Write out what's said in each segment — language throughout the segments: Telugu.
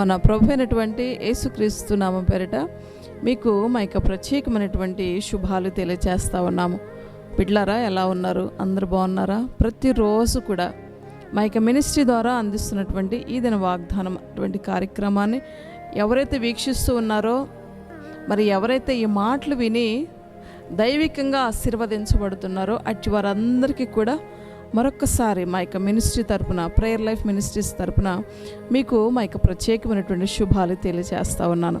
మన ప్రభు అయినటువంటి యేసుక్రీస్తు నామం పేరిట మీకు మా యొక్క ప్రత్యేకమైనటువంటి శుభాలు తెలియజేస్తూ ఉన్నాము. బిడ్లారా ఎలా ఉన్నారు? అందరు బాగున్నారా? ప్రతిరోజు కూడా మా యొక్క మినిస్ట్రీ ద్వారా అందిస్తున్నటువంటి ఈ దిన వాగ్దానం అటువంటి కార్యక్రమాన్ని ఎవరైతే వీక్షిస్తూ ఉన్నారో మరి ఎవరైతే ఈ మాటలు విని దైవికంగా ఆశీర్వదించబడుతున్నారో అట్టి వారందరికీ కూడా మరొక్కసారి మా యొక్క మినిస్ట్రీ తరపున ప్రేయర్ లైఫ్ మినిస్ట్రీస్ తరపున మీకు మా యొక్క ప్రత్యేకమైనటువంటి శుభాలు తెలియజేస్తా ఉన్నాను.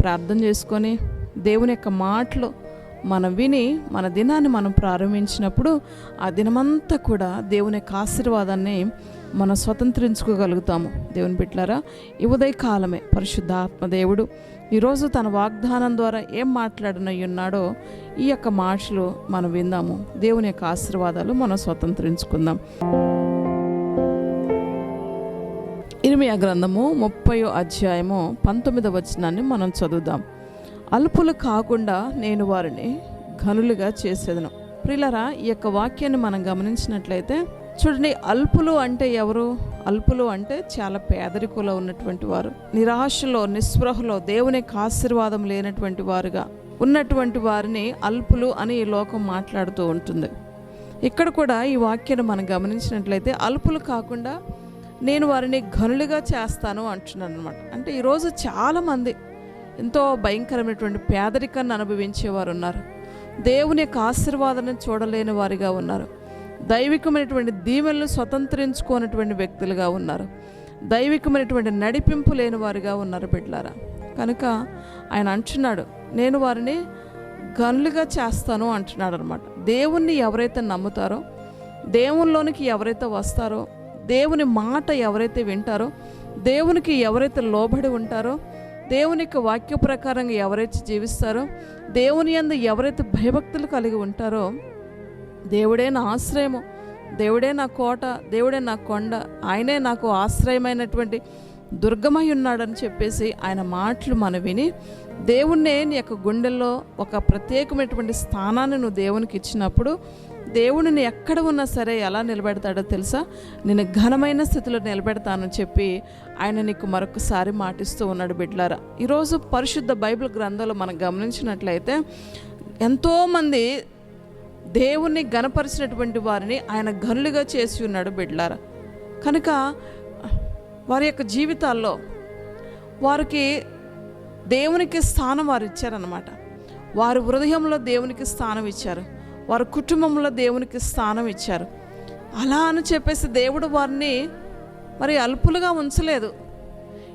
ప్రార్థన చేసుకొని దేవుని యొక్క మాటలు మనం విని మన దినాన్ని మనం ప్రారంభించినప్పుడు ఆ దినమంతా కూడా దేవుని యొక్క ఆశీర్వాదాన్ని మనం స్వతంత్రించుకోగలుగుతాము. దేవుని బిడ్లారా ఈ ఉదయకాలమే పరిశుద్ధాత్మ దేవుడు ఈరోజు తన వాగ్దానం ద్వారా ఏం మాట్లాడనై ఉన్నాడో ఈ యొక్క మాటలు మనం విందాము. దేవుని యొక్క ఆశీర్వాదాలు మనం స్వతంత్రించుకుందాం. ఇరిమియా గ్రంథము ముప్పయో అధ్యాయము పంతొమ్మిదవ వచనాన్ని మనం చదువుదాం. అల్పులు కాకుండా నేను వారిని ఘనులుగా చేసేదను. ప్రిలరా ఈ యొక్క వాక్యాన్ని మనం గమనించినట్లయితే చూడండి అల్పులు అంటే ఎవరు? అల్పులు అంటే చాలా పేదరికలో ఉన్నటువంటి వారు నిరాశలో నిస్పృహలో దేవుని ఆశీర్వాదం లేనటువంటి వారుగా ఉన్నటువంటి వారిని అల్పులు అని ఈ లోకం మాట్లాడుతూ ఉంటుంది. ఇక్కడ కూడా ఈ వాక్యాన్ని మనం గమనించినట్లయితే అల్పులు కాకుండా నేను వారిని ఘనులుగా చేస్తాను అంటున్నాను అనమాట అంటే ఈరోజు చాలామంది ఎంతో భయంకరమైనటువంటి పేదరికాన్ని అనుభవించేవారు ఉన్నారు. దేవుని యొక్క ఆశీర్వాదాన్ని చూడలేని వారిగా ఉన్నారు. దైవికమైనటువంటి దీవెనలు స్వతంత్రించుకోనటువంటి వ్యక్తులుగా ఉన్నారు. దైవికమైనటువంటి నడిపింపు లేని వారిగా ఉన్నారు బిడ్లారా. కనుక ఆయన అంటున్నాడు నేను వారిని గనులుగా చేస్తాను అంటున్నాడు అనమాట దేవుణ్ణి ఎవరైతే నమ్ముతారో దేవునిలోనికి ఎవరైతే వస్తారో దేవుని మాట ఎవరైతే వింటారో దేవునికి ఎవరైతే లోబడి ఉంటారో దేవుని యొక్క వాక్య ప్రకారంగా ఎవరైతే జీవిస్తారో దేవుని అందు ఎవరైతే భయభక్తులు కలిగి ఉంటారో దేవుడే నా ఆశ్రయము దేవుడే నా కోట దేవుడే నా కొండ ఆయనే నాకు ఆశ్రయమైనటువంటి దుర్గమై ఉన్నాడని చెప్పేసి ఆయన మాటలు మనం విని దేవుణ్ణే నీ యొక్క గుండెల్లో ఒక ప్రత్యేకమైనటువంటి స్థానాన్ని నువ్వు దేవునికి ఇచ్చినప్పుడు దేవుడిని ఎక్కడ ఉన్నా సరే ఎలా నిలబెడతాడో తెలుసా? నేను ఘనమైన స్థితిలో నిలబెడతానని చెప్పి ఆయన నీకు మరొకసారి మాటిస్తూ ఉన్నాడు బిడ్లారా ఈరోజు పరిశుద్ధ బైబిల్ గ్రంథంలో మనం గమనించినట్లయితే ఎంతోమంది దేవుణ్ణి ఘనపరిచినటువంటి వారిని ఆయన గనులుగా చేసి ఉన్నాడు బిడ్లారా కనుక వారి యొక్క జీవితాల్లో వారికి దేవునికి స్థానం వారు ఇచ్చారనమాట వారి హృదయంలో దేవునికి స్థానం ఇచ్చారు. వారి కుటుంబంలో దేవునికి స్థానం ఇచ్చారు. అలా అని చెప్పేసి దేవుడు వారిని మరి అల్పులుగా ఉంచలేదు.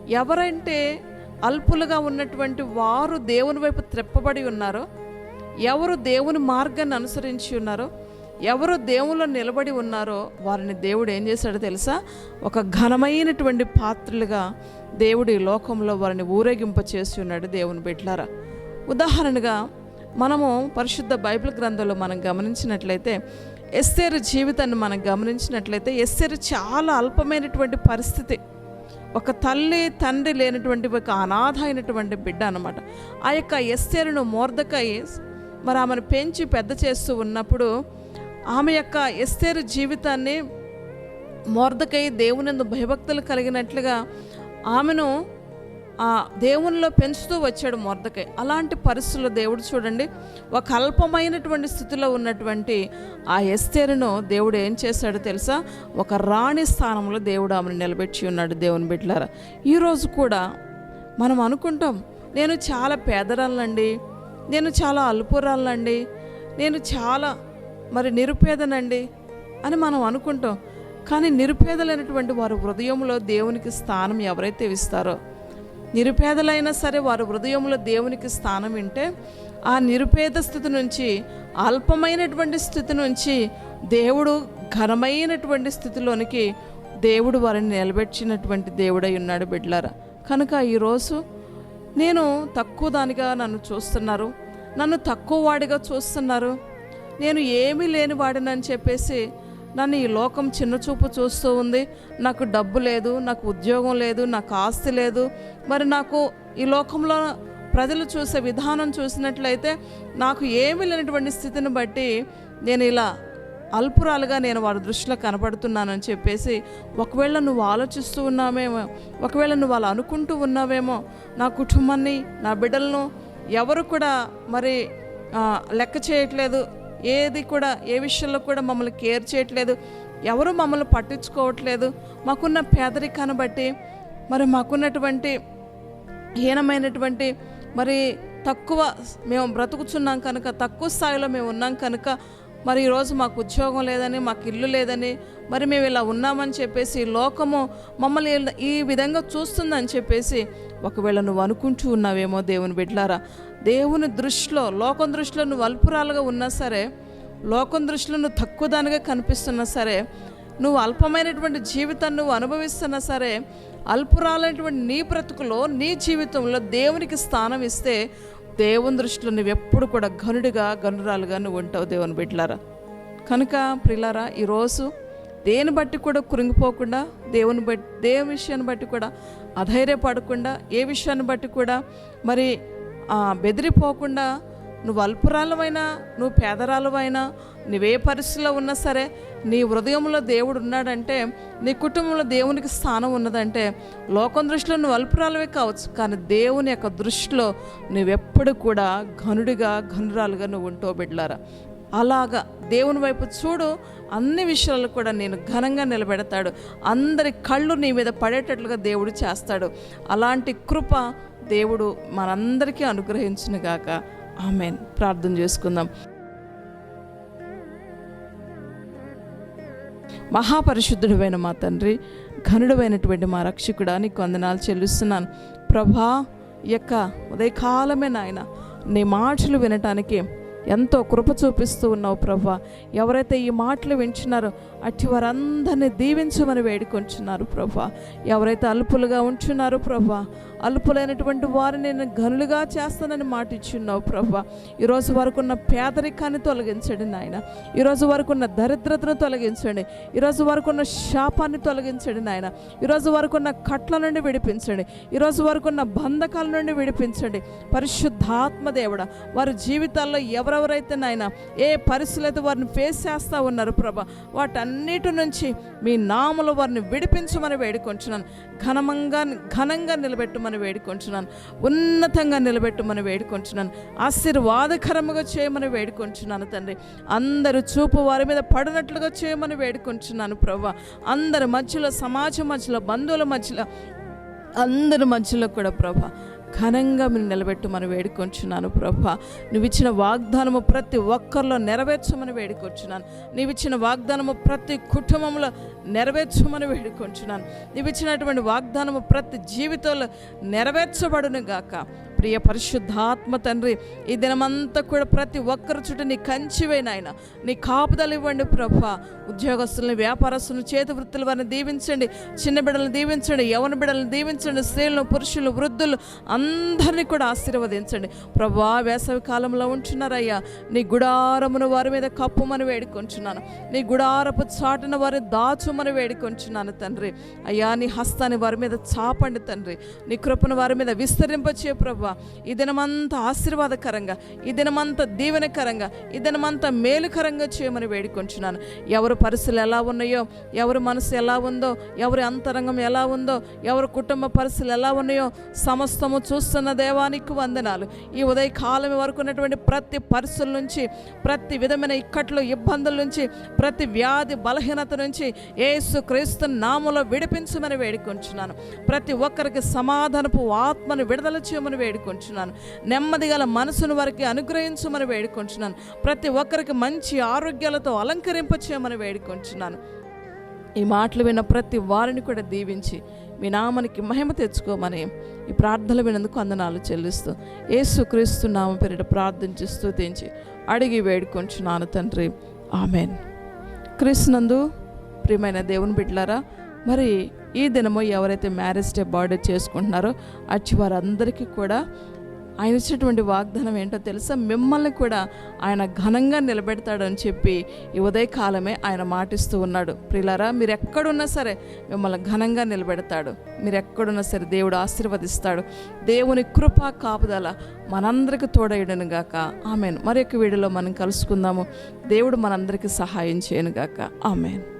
ఎవరంటే అల్పులుగా ఉన్నటువంటి వారు దేవుని వైపు త్రెప్పబడి ఉన్నారో. ఎవరు దేవుని మార్గాన్ని అనుసరించి ఉన్నారో ఎవరు దేవుల్లో నిలబడి ఉన్నారో వారిని దేవుడు ఏం చేశాడో తెలుసా? ఒక ఘనమైనటువంటి పాత్రలుగా దేవుడు ఈ లోకంలో వారిని ఊరేగింప చేసి ఉన్నాడు దేవుని బిడ్లారా ఉదాహరణగా మనము పరిశుద్ధ బైబిల్ గ్రంథంలో మనం గమనించినట్లయితే ఎస్తేరు జీవితాన్ని మనం గమనించినట్లయితే ఎస్సేరు చాలా అల్పమైనటువంటి పరిస్థితి. ఒక తల్లి తండ్రి లేనటువంటి ఒక అనాథ అయినటువంటి బిడ్డ అనమాట ఆ యొక్క ఎస్తేరును మోర్దకాయి మరి ఆమెను పెంచి పెద్ద చేస్తూ ఉన్నప్పుడు ఆమె యొక్క ఎస్తేరు జీవితాన్ని మోర్దకై దేవునందు భయభక్తులు కలిగినట్లుగా ఆమెను ఆ దేవునిలో పెంచుతూ వచ్చాడు మొర్దకై. అలాంటి పరిస్థితుల్లో దేవుడు చూడండి ఒక అల్పమైనటువంటి స్థితిలో ఉన్నటువంటి ఆ ఎస్తేరును దేవుడు ఏం చేశాడో తెలుసా? ఒక రాణి స్థానంలో దేవుడు ఆమెను నిలబెట్టి ఉన్నాడు దేవుని బిడ్డలారా. ఈరోజు కూడా మనం అనుకుంటాం నేను చాలా పేదరాలండి నేను చాలా అల్పురాలండి నేను చాలా మరి నిరుపేదనండి అని మనం అనుకుంటాం. కానీ నిరుపేదలైనటువంటి వారి హృదయంలో దేవునికి స్థానం ఎవరైతే ఇస్తారో నిరుపేదలైనా సరే వారి హృదయంలో దేవునికి స్థానం వింటే ఆ నిరుపేద స్థితి నుంచి అల్పమైనటువంటి స్థితి నుంచి దేవుడు ఘనమైనటువంటి స్థితిలోనికి దేవుడు వారిని నిలబెట్టినటువంటి దేవుడై ఉన్నాడు బిడ్లారా. కనుక ఈరోజు నేను తక్కువ దానిగా నన్ను చూస్తున్నారు నన్ను తక్కువ వాడిగా చూస్తున్నారు నేను ఏమీ లేని వాడినని చెప్పేసి నన్ను ఈ లోకం చిన్నచూపు చూస్తూ ఉంది. నాకు డబ్బు లేదు నాకు ఉద్యోగం లేదు నాకు ఆస్తి లేదు. మరి నాకు ఈ లోకంలో ప్రజలు చూసే విధానం చూసినట్లయితే నాకు ఏమీ లేనటువంటి స్థితిని బట్టి నేను ఇలా అల్పురాలుగా నేను వారి దృష్టిలో కనపడుతున్నానని చెప్పేసి ఒకవేళ నువ్వు ఆలోచిస్తూ ఉన్నావేమో ఒకవేళ నువ్వు అలా అనుకుంటూ ఉన్నావేమో నా కుటుంబాన్ని నా బిడ్డలను ఎవరు కూడా మరి లెక్క చేయట్లేదు. ఏది కూడా ఏ విషయంలో కూడా మమ్మల్ని కేర్ చేయట్లేదు. ఎవరు మమ్మల్ని పట్టించుకోవట్లేదు. మాకున్న పేదరికాన్ని బట్టి మరి మాకున్నటువంటి హీనమైనటువంటి మరి తక్కువ మేము బ్రతుకుచున్నాం కనుక తక్కువ స్థాయిలో మేము ఉన్నాం కనుక మరి ఈరోజు మాకు ఉద్యోగం లేదని మాకు ఇల్లు లేదని మరి మేము ఇలా ఉన్నామని చెప్పేసి లోకము మమ్మల్ని ఈ విధంగా చూస్తుందని చెప్పేసి ఒకవేళ నువ్వు అనుకుంటూ ఉన్నావేమో దేవుని బిడ్లారా దేవుని దృష్టిలో లోకం దృష్టిలో నువ్వు అల్పురాలుగా ఉన్నా సరే లోకం దృష్టిలో నువ్వు తక్కువ దానిగా కనిపిస్తున్నా సరే నువ్వు అల్పమైనటువంటి జీవితాన్ని నువ్వు అనుభవిస్తున్నా సరే అల్పురాలైనటువంటి నీ బ్రతుకులో నీ జీవితంలో దేవునికి స్థానం ఇస్తే దేవుని దృష్టిలో నువ్వు ఎప్పుడు కూడా ఘనుడిగా గనురాలుగా నువ్వు ఉంటావు దేవుని బిడ్డలారా. కనుక ప్రిలారా ఈరోజు దేని బట్టి కూడా కురింగిపోకుండా దేవుని బట్టి దేవుని విషయాన్ని బట్టి కూడా అధైర్యపడకుండా ఏ విషయాన్ని బట్టి కూడా మరి బెదిరిపోకుండా నువ్వు అల్పురాలమైనా నువ్వు పేదరాలమైనా నువ్వే పరిస్థితిలో ఉన్నా సరే నీ హృదయంలో దేవుడు ఉన్నాడంటే నీ కుటుంబంలో దేవునికి స్థానం ఉన్నదంటే లోకం దృష్టిలో నువ్వు అల్పురాలవే కావచ్చు కానీ దేవుని యొక్క దృష్టిలో నువ్వెప్పుడు కూడా ఘనుడిగా ఘనురాలుగా నువ్వు ఉంటావు బిడ్డలారా. అలాగా దేవుని వైపు చూడు అన్ని విషయాలు కూడా నేను ఘనంగా నిలబెడతాడు. అందరి కళ్ళు నీ మీద పడేటట్లుగా దేవుడు చేస్తాడు. అలాంటి కృప దేవుడు మనందరికీ అనుగ్రహించునుగాక. ఆమెన్. ప్రార్థన చేసుకుందాం. మహాపరిశుద్ధుడమైన మా తండ్రి ఘనుడమైనటువంటి మా రక్షకుడా నీకు వందనాలు చెల్లిస్తున్నాను. ప్రభా యొక్క ఉదయకాలమే నాయన నీ మాటలు వినటానికి ఎంతో కృప చూపిస్తూ ఉన్నావు ప్రభా. ఎవరైతే ఈ మాటలు వింటున్నారో అట్టి వారందరినీ దీవించమని వేడుకొంచున్నారు ప్రభా. ఎవరైతే అల్పులుగా ఉంచున్నారో ప్రభా అల్పులైనటువంటి వారిని నేను గనులుగా చేస్తానని మాట ఇచ్చున్నావు ప్రభా ఈరోజు వరకు ఉన్న పేదరికాన్ని తొలగించండి నాయన. ఈరోజు వరకు ఉన్న దరిద్రతను తొలగించండి. ఈరోజు వరకు ఉన్న శాపాన్ని తొలగించండి నాయన. ఈరోజు వరకు ఉన్న కట్ల నుండి విడిపించండి. ఈరోజు వరకు ఉన్న బంధకాల నుండి విడిపించండి. పరిశుద్ధాత్మ దేవుడ వారి జీవితాల్లో ఎవరెవరైతే నాయన ఏ పరిస్థితులు అయితే వారిని ఫేస్ చేస్తూ ఉన్నారు ప్రభా వాటన్నిటి నుంచి మీ నామలు వారిని విడిపించమని వేడుకొంచున్నాను. ఘనమంగా ఘనంగా నిలబెట్టమని వేడుకొంచున్నాను. ఉన్నతంగా నిలబెట్టమని వేడుకొంచున్నాను. ఆశీర్వాదకరముగా చేయమని వేడుకొంచున్నాను తండ్రి. అందరూ చూపు వారి మీద పడినట్లుగా చేయమని వేడుకొంచున్నాను ప్రభా అందరి మధ్యలో సమాజం మధ్యలో బంధువుల మధ్యలో అందరి మధ్యలో కూడా ప్రభా ఘనంగా మీరు నిలబెట్టమని వేడుకొంచున్నాను ప్రభా. నువ్వు ఇచ్చిన వాగ్దానము ప్రతి ఒక్కరిలో నెరవేర్చమని వేడుకొంచున్నాను. నీవు ఇచ్చిన వాగ్దానము ప్రతి కుటుంబంలో నెరవేర్చమని వేడుకొంచున్నాను. నీవు ఇచ్చినటువంటి వాగ్దానము ప్రతి జీవితంలో నెరవేర్చబడును గాక ప్రియ పరిశుద్ధాత్మ తండ్రి ఈ దినమంతా కూడా ప్రతి ఒక్కరి చుట్టూ నీ కంచివే నాయన. నీ కాపుదలు ఇవ్వండి ప్రభా. ఉద్యోగస్తుల్ని వ్యాపారస్తులను చేతి వృత్తులు వారిని దీవించండి. చిన్న బిడ్డలను దీవించండి యవన బిడ్డలను దీవించండి స్త్రీలను పురుషులు వృద్ధులు అందరినీ కూడా ఆశీర్వదించండి. ప్రభా వేసవి కాలంలో ఉంటున్నారయ్యా. నీ గుడారమును వారి మీద కప్పుమని వేడుకొంచున్నాను. నీ గుడారపు చాటున వారి దాచుమని వేడుకొంచున్నాను తండ్రి. అయ్యా నీ హస్తాన్ని వారి మీద చాపండి తండ్రి. నీ కృపను వారి మీద విస్తరింపచే ప్రభా. ఈ దినమంతా ఆశీర్వాదకరంగా ఈ దినమంతా దీవెనకరంగా ఈ దినమంతా మేలుకరంగా చేయమని వేడుకొంచున్నాను. ఎవరి పరిస్థితులు ఎలా ఉన్నాయో ఎవరి మనసు ఎలా ఉందో ఎవరి అంతరంగం ఎలా ఉందో ఎవరి కుటుంబ పరిస్థితులు ఎలా ఉన్నాయో సమస్తము చూస్తున్న దేవానికి వందనాలు. ఈ ఉదయ కాలం వరకు ఉన్నటువంటి ప్రతి పరిస్థితుల నుంచి ప్రతి విధమైన ఇక్కట్లు ఇబ్బందుల నుంచి ప్రతి వ్యాధి బలహీనత నుంచి ఏసు క్రీస్తు నామలో విడిపించమని వేడుకొంచున్నాను. ప్రతి ఒక్కరికి సమాధానపు ఆత్మను విడుదల చేయమని వేడుకు వేడుకొంచున్నాను. నెమ్మది గల మనసును వారికి అనుగ్రహించమని వేడుకొంచున్నాను. ప్రతి ఒక్కరికి మంచి ఆరోగ్యాలతో అలంకరింపచేయమని వేడుకొంచున్నాను. ఈ మాటలు విన్న ప్రతి వారిని కూడా దీవించి మీ నామానికి మహిమ తెచ్చుకోమని ఈ ప్రార్థనలు వినందుకు అందనాలు చెల్లిస్తూ ఏసుక్రీస్తు నామ పేరిట ప్రార్థించి స్థుతించి అడిగి వేడుకొంచున్నాను తండ్రి. ఆమెన్. క్రీస్తునందు ప్రియమైన దేవుని బిడ్డలారా మరి ఈ దినము ఎవరైతే మ్యారేజ్ డే బర్త్డే చేసుకుంటున్నారో అచ్చి వారందరికీ కూడా ఆయన ఇచ్చినటువంటి వాగ్దానం ఏంటో తెలుసా? మిమ్మల్ని కూడా ఆయన ఘనంగా నిలబెడతాడని చెప్పి ఈ ఉదయకాలమే ఆయన మాటిస్తూ ఉన్నాడు. ప్రిలారా మీరు ఎక్కడున్నా సరే మిమ్మల్ని ఘనంగా నిలబెడతాడు. మీరు ఎక్కడున్నా సరే దేవుడు ఆశీర్వదిస్తాడు. దేవుని కృప కాపుదల మనందరికి తోడయ్యడను గాక. ఆమెను. మరి యొక్క వీడియోలో మనం కలుసుకుందాము. దేవుడు మనందరికీ సహాయం చేయను గాక. ఆమెను.